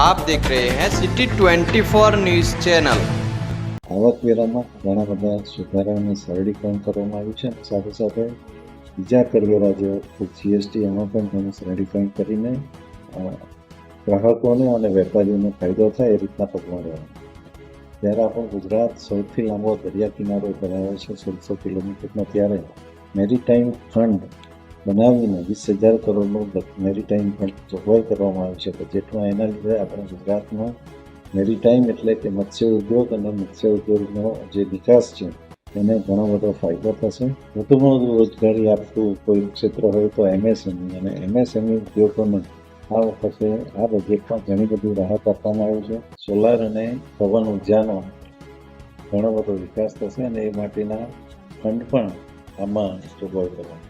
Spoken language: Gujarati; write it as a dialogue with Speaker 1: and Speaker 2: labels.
Speaker 1: આપ દેખ રહે હૈ સિટી 24 ન્યૂઝ ચેનલ
Speaker 2: આવકવેરામાં ઘણા બધા સુધારા અને સરળીકરણ કરવામાં આવ્યું છે. સાથે સાથે બીજા કરવેરા જેવો જીએસટી એમાં પણ ઘણું સરળીકરણ કરીને ગ્રાહકોને અને વેપારીઓને ફાયદો થાય એ રીતના પગલાં લેવાના જ્યારે આપણો ગુજરાત સૌથી લાંબો દરિયા કિનારો ધરાવે છે, સોળસો કિલોમીટરનો. ત્યારે મેરીટાઈમ ફંડ બનાવીને વીસ હજાર કરોડનું મેરીટાઈમ ફંડ જોગવાઈ કરવામાં આવ્યું છે. બજેટમાં એના લીધે આપણે ગુજરાતમાં મેરીટાઈમ એટલે કે મત્સ્ય ઉદ્યોગ અને મત્સ્ય ઉદ્યોગનો જે વિકાસ છે, એને ઘણો બધો ફાયદો થશે. વધુમાં વધુ રોજગારી આપતું કોઈ ક્ષેત્ર હોય તો એમએસએમઈ, અને એમએસએમઈ ઉદ્યોગોને આ વખતે આ બજેટમાં ઘણી બધી રાહત આપવામાં આવી છે. સોલાર અને પવન ઉર્જાનો ઘણો બધો વિકાસ થશે અને એ માટેના ફંડ પણ આમાં જોગવાઈ કરવામાં